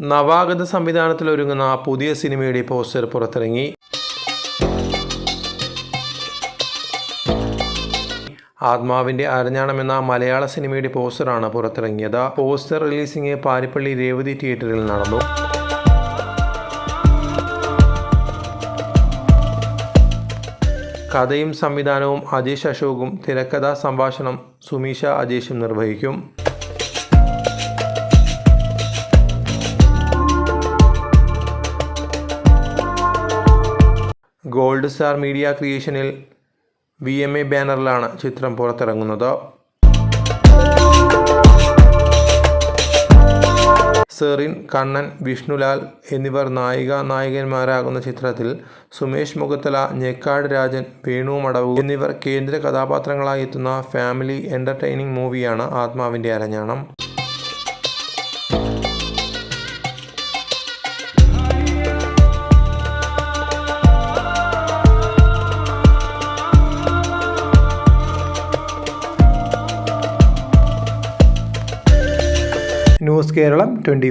നവാഗത സംവിധാനത്തിൽ ഒരുങ്ങുന്ന പുതിയ സിനിമയുടെ പോസ്റ്റർ പുറത്തിറങ്ങി. ആത്മാവിന്റെ അരഞ്ഞാണം എന്ന മലയാള സിനിമയുടെ പോസ്റ്ററാണ് പുറത്തിറങ്ങിയത്. പോസ്റ്റർ റിലീസിംഗ് പാരിപ്പള്ളി രേവതി തിയേറ്ററിൽ നടന്നു. കഥയും സംവിധാനവും അജേഷ് അശോകും തിരക്കഥാ സംഭാഷണം സുമീഷ അജേഷും നിർവഹിക്കും. ഗോൾഡ് സ്റ്റാർ മീഡിയ ക്രിയേഷനിൽ വി എം എ ബാനറിലാണ് ചിത്രം പുറത്തിറങ്ങുന്നത്. സെറിൻ കണ്ണൻ വിഷ്ണുലാൽ എന്നിവർ നായിക നായകന്മാരാകുന്ന ചിത്രത്തിൽ സുമേഷ് മുഖത്തല ഞെക്കാട് രാജൻ വേണു മടവു എന്നിവർ കേന്ദ്ര കഥാപാത്രങ്ങളായി എത്തുന്ന ഫാമിലി എന്റർടൈനിങ് മൂവിയാണ് ആത്മാവിന്റെ അരഞ്ഞാണം. News Keralam twenty